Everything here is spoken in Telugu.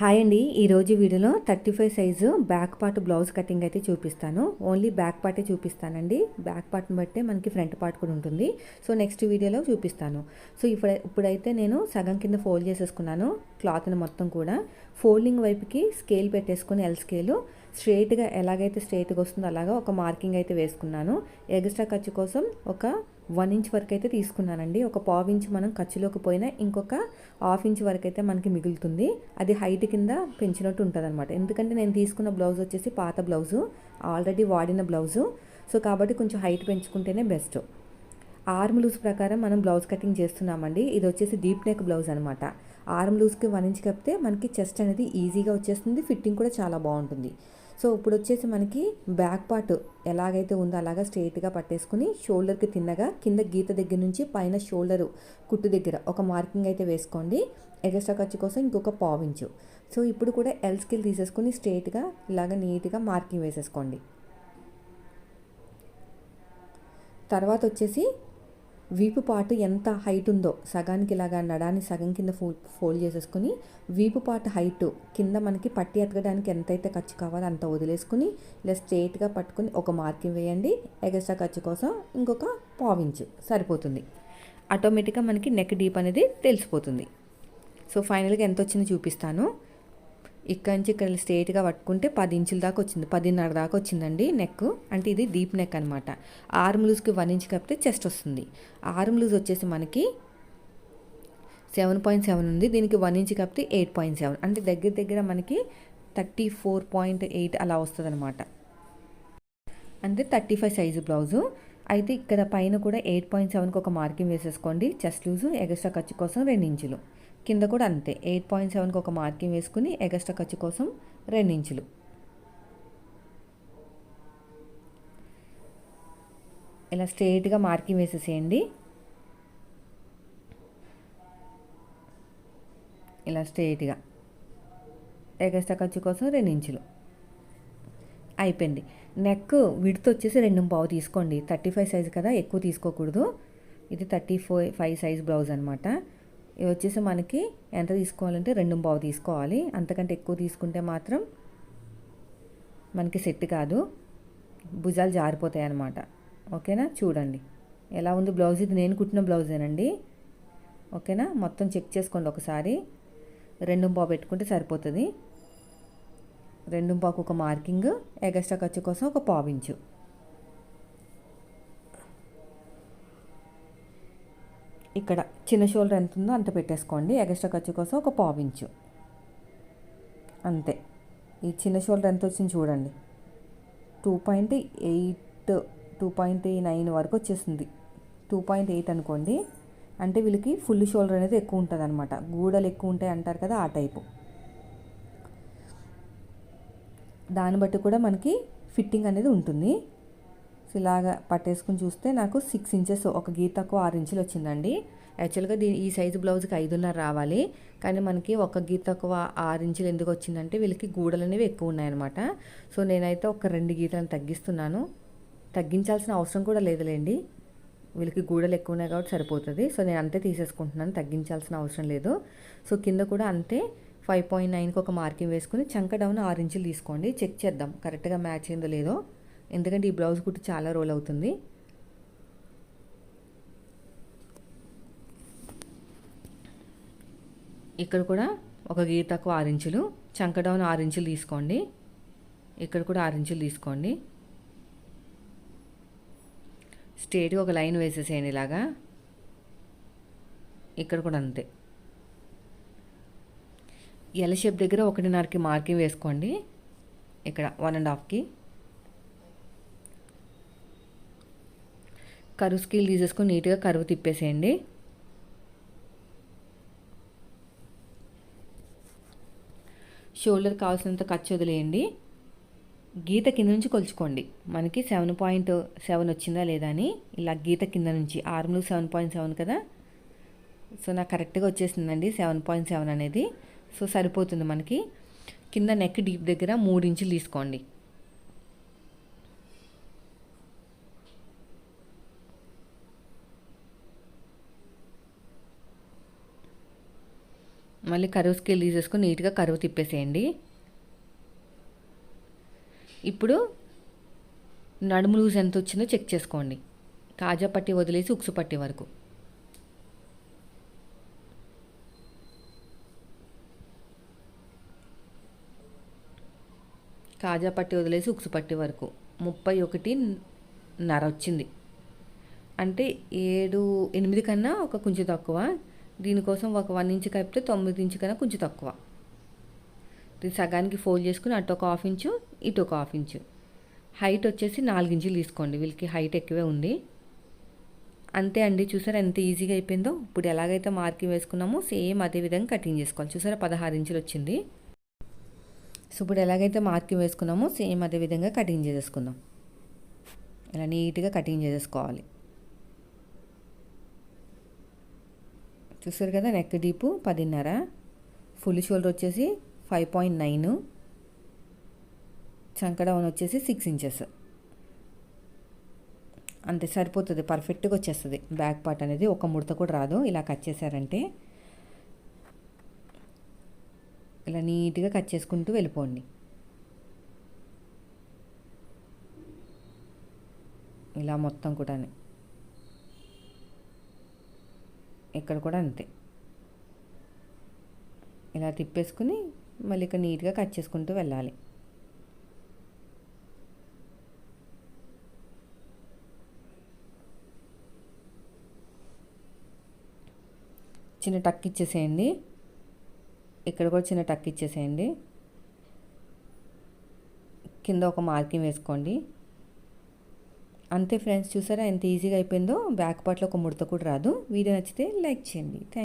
హాయ్ అండి. ఈరోజు వీడియోలో thirty five size back part blouse cutting అయితే చూపిస్తాను. ఓన్లీ బ్యాక్ పార్టే చూపిస్తానండి. బ్యాక్ పార్ట్ని బట్టే మనకి ఫ్రంట్ పార్ట్ కూడా ఉంటుంది. సో నెక్స్ట్ వీడియోలో చూపిస్తాను. సో ఇప్పుడు ఇప్పుడైతే నేను సగం కింద ఫోల్డ్ చేసేసుకున్నాను. క్లాత్ని మొత్తం కూడా. ఫోల్డింగ్ వైపుకి స్కేల్ పెట్టేసుకుని ఎల్ స్కేలు. స్ట్రేట్గా ఎలాగైతే స్ట్రేట్గా వస్తుందో అలాగా ఒక మార్కింగ్ అయితే వేసుకున్నాను. ఎక్స్ట్రా ఖర్చు కోసం ఒక వన్ ఇంచ్ వరకు అయితే తీసుకున్నానండి. ఒక పావు ఇంచ్ మనం ఖర్చులోకి పోయినా ఇంకొక హాఫ్ ఇంచ్ వరకు అయితే మనకి మిగులుతుంది. అది హైట్ కింద పెంచినట్టు ఉంటుంది అనమాట ఎందుకంటే నేను తీసుకున్న బ్లౌజ్ వచ్చేసి పాత బ్లౌజు ఆల్రెడీ వాడిన బ్లౌజు. సో కాబట్టి కొంచెం హైట్ పెంచుకుంటేనే బెస్ట్. ఆర్మ్ లూజ్ ప్రకారం మనం బ్లౌజ్ కటింగ్ చేస్తున్నామండి. ఇది వచ్చేసి డీప్ నెక్ బ్లౌజ్ అనమాట ఆర్మ్ లూజ్కి వన్ ఇంచ్ కప్పితే మనకి చెస్ట్ అనేది ఈజీగా వచ్చేస్తుంది. ఫిట్టింగ్ కూడా చాలా బాగుంటుంది. సో ఇప్పుడు వచ్చేసి మనకి బ్యాక్ పార్ట్ ఎలాగైతే ఉందో అలాగా స్ట్రైట్గా పట్టేసుకుని షోల్డర్కి తిన్నగా కింద గీత దగ్గర నుంచి పైన షోల్డరు కుట్టు దగ్గర ఒక మార్కింగ్ అయితే వేసుకోండి. ఎగస్ట్రా ఖర్చు కోసం ఇంకొక పావించు సో ఇప్పుడు కూడా ఎల్ స్కిల్ తీసేసుకుని స్ట్రైట్గా ఇలాగ నీట్గా మార్కింగ్ వేసేసుకోండి. తర్వాత వచ్చేసి వీపు పాటు ఎంత హైట్ ఉందో సగానికి ఇలాగా నడాన్ని సగం కింద ఫోల్ ఫోల్డ్ చేసేసుకుని వీపు పాటు హైట్ కింద మనకి పట్టి ఎతకడానికి ఎంతైతే ఖర్చు కావాలో అంత వదిలేసుకుని ఇలా స్ట్రేట్గా పట్టుకుని ఒక మార్కింగ్ వేయండి. ఎగస్ట్రా ఖర్చు కోసం ఇంకొక పావించు సరిపోతుంది. ఆటోమేటిక్గా మనకి నెక్ డీప్ అనేది తెలిసిపోతుంది. సో ఫైనల్గా ఎంత వచ్చిందో చూపిస్తాను. ఇక్కడ నుంచి ఇక్కడ స్ట్రేట్గా పట్టుకుంటే పది ఇంచుల దాకా వచ్చింది పదిన్నర దాకా వచ్చిందండి నెక్ అంటే ఇది డీప్ నెక్ అనమాట ఆర్మ్ లూజ్కి వన్ ఇంచ్ కప్పితే చెస్ట్ వస్తుంది. ఆర్మ్ లూజ్ వచ్చేసి మనకి సెవెన్ పాయింట్ సెవెన్ ఉంది. దీనికి వన్ ఇంచ్ కప్పితే ఎయిట్ పాయింట్ సెవెన్. అంటే దగ్గర దగ్గర మనకి థర్టీ ఫోర్ పాయింట్ ఎయిట్ అలా వస్తుంది అనమాట అంటే థర్టీ ఫైవ్ సైజు బ్లౌజు. అయితే ఇక్కడ పైన కూడా ఎయిట్ పాయింట్ సెవెన్కి ఒక మార్కింగ్ వేసేసుకోండి. చెస్ట్ లూజు ఎగస్ట్రా ఖర్చు కోసం రెండు ఇంచులు కింద కూడా అంతే. ఎయిట్ పాయింట్ సెవెన్కి ఒక మార్కింగ్ వేసుకుని ఎగస్ట్రా ఖర్చు కోసం రెండు ఇంచులు ఇలా స్ట్రేట్గా మార్కింగ్ వేసేసేయండి. ఇలా స్ట్రేట్గా. ఎగస్ట్రా ఖర్చు కోసం రెండు ఇంచులు అయిపోయింది. నెక్ విడ్త్ వచ్చేసి రెండు పావు తీసుకోండి. థర్టీ ఫైవ్ సైజ్ కదా ఎక్కువ తీసుకోకూడదు. ఇది thirty four five size blouse అనమాట ఇవి వచ్చేసి మనకి ఎంత తీసుకోవాలంటే రెండు పావు తీసుకోవాలి. అంతకంటే ఎక్కువ తీసుకుంటే మాత్రం మనకి సెట్ కాదు. భుజాలు జారిపోతాయి అన్నమాట. ఓకేనా? చూడండి. ఎలా ఉంది బ్లౌజ్? ఇది నేను కుట్టిన బ్లౌజేనండి. ఓకేనా? మొత్తం చెక్ చేసుకోండి ఒకసారి. రెండు పావు పెట్టుకుంటే సరిపోతుంది. రెండు పాకు ఒక మార్కింగ్ ఎగస్ట్రా ఖర్చు కోసం ఒక పావించు ఇక్కడ చిన్న షోల్డర్ ఎంత ఉందో అంత పెట్టేసుకోండి. ఎగస్ట్రా ఖర్చు కోసం ఒక పావించు అంతే. ఈ చిన్న షోల్డర్ ఎంత వచ్చింది చూడండి. Two point eight two point nine వరకు వచ్చేసింది. టూ పాయింట్ ఎయిట్ అనుకోండి. అంటే వీళ్ళకి ఫుల్ షోల్డర్ అనేది ఎక్కువ ఉంటుంది అనమాట గూడలు ఎక్కువ ఉంటాయి అంటారు కదా ఆ టైపు. దాన్ని బట్టి కూడా మనకి ఫిట్టింగ్ అనేది ఉంటుంది. సో ఇలాగా పట్టేసుకుని చూస్తే నాకు సిక్స్ ఇంచెస్ ఒక గీతకు ఆరు ఇంచులు వచ్చిందండి. యాక్చువల్గా దీని ఈ సైజు బ్లౌజ్కి ఐదున్నర రావాలి. కానీ మనకి ఒక గీతకు ఆరు ఇంచులు ఎందుకు వచ్చిందంటే వీళ్ళకి గూడలు అనేవి ఎక్కువ ఉన్నాయన్నమాట. సో నేనైతే ఒక రెండు గీతలను తగ్గిస్తున్నాను. తగ్గించాల్సిన అవసరం కూడా లేదులేండి. వీళ్ళకి గూడలు ఎక్కువ ఉన్నాయి కాబట్టి సరిపోతుంది. సో నేను అంతే తీసేసుకుంటున్నాను. తగ్గించాల్సిన అవసరం లేదు. సో కింద కూడా అంతే. ఫైవ్ పాయింట్ నైన్కి ఒక మార్కింగ్ వేసుకుని చంక డౌన్ ఆరు ఇంచులు తీసుకోండి. చెక్ చేద్దాం. కరెక్ట్గా మ్యాచ్ అయిందో లేదో. ఎందుకంటే ఈ బ్లౌజ్ కుట్టి చాలా రోల్ అవుతుంది. ఇక్కడ కూడా ఒక గీతకు ఆరు ఇంచులు. చంక డౌన్ ఆరు ఇంచులు తీసుకోండి. ఇక్కడ కూడా ఆరు ఇంచులు తీసుకోండి. స్ట్రేట్గా ఒక లైన్ వేసేసేయండి ఇలాగా. ఇక్కడ కూడా అంతే. ఎల్ షేప్ దగ్గర ఒకటిన్నరకి మార్కింగ్ వేసుకోండి. ఇక్కడ వన్ అండ్ హాఫ్కి కరువు స్కీల్ తీసేసుకొని నీట్గా కరువు తిప్పేసేయండి. షోల్డర్ కావాల్సినంత ఖర్చు వదిలేయండి. గీత కింద నుంచి కొలుచుకోండి. మనకి సెవెన్ పాయింట్ సెవెన్ వచ్చిందా లేదా అని. ఇలా గీత కింద నుంచి. ఆర్మ్లు సెవెన్ పాయింట్ సెవెన్ కదా. సో నాకు కరెక్ట్గా వచ్చేసిందండి సెవెన్ పాయింట్ సెవెన్ అనేది. సో సరిపోతుంది మనకి. కింద నెక్ డీప్ దగ్గర మూడు ఇంచులు తీసుకోండి. మళ్ళీ కరువు స్కేల్ తీసేసుకొని నీట్గా కరువు తిప్పేసేయండి. ఇప్పుడు నడుము లూజ్ ఎంత వచ్చిందో చెక్ చేసుకోండి. కాజా పట్టి వదిలేసి ఉక్సు పట్టి వరకు. కాజా పట్టి వదిలేసి ఉక్సు పట్టి వరకు. ముప్పై ఒకటి నర వచ్చింది. అంటే ఏడు ఎనిమిది కన్నా ఒక కొంచెం తక్కువ. దీనికోసం ఒక వన్ ఇంచ్ కలిపితే తొమ్మిది ఇంచు కన్నా కొంచెం తక్కువ. దీన్ని సగానికి ఫోల్డ్ చేసుకుని అటు ఒక హాఫ్ ఇంచు ఇటు ఒక హాఫ్ ఇంచు. హైట్ వచ్చేసి నాలుగు ఇంచులు తీసుకోండి. వీళ్ళకి హైట్ ఎక్కువే ఉంది. అంతే అండి. చూసారా ఎంత ఈజీగా అయిపోయిందో? ఇప్పుడు ఎలాగైతే మార్కింగ్ వేసుకున్నామో సేమ్ అదే విధంగా కటింగ్ చేసుకోవాలి. చూసారా పదహారు ఇంచులు వచ్చింది. సో ఇప్పుడు ఎలాగైతే మార్కింగ్ వేసుకున్నామో సేమ్ అదే విధంగా కటింగ్ చేసేసుకుందాం. ఇలా నీట్గా కటింగ్ చేసేసుకోవాలి. చూసారు కదా నెక్ డీపు పదిన్నర ఫుల్ షోల్డర్ వచ్చేసి ఫైవ్ పాయింట్ నైన్ చంకడౌన్ వచ్చేసి సిక్స్ ఇంచెస్. అంతే సరిపోతుంది పర్ఫెక్ట్గా వచ్చేస్తుంది. బ్యాక్ పార్ట్ అనేది ఒక ముడత కూడా రాదు ఇలా కట్ చేశారంటే. ఇలా నీట్గా కట్ చేసుకుంటూ వెళ్ళిపోండి. ఇలా మొత్తం కూడా ఇక్కడ కూడా అంతే. ఇలా తిప్పేసుకుని మళ్ళీ ఇక్కడ నీట్గా కట్ చేసుకుంటూ వెళ్ళాలి. చిన్న టక్ ఇచ్చేసేయండి. ఇక్కడ కూడా చిన్న టక్ ఇచ్చేసేయండి. కింద ఒక మార్కింగ్ వేసుకోండి. అంతే ఫ్రెండ్స్ చూసారా ఎంత ఈజీగా అయిపోయిందో? బ్యాక్ పార్ట్లో ఒక ముడత కూడా రాదు. వీడియో నచ్చితే లైక్ చేయండి. థ్యాంక్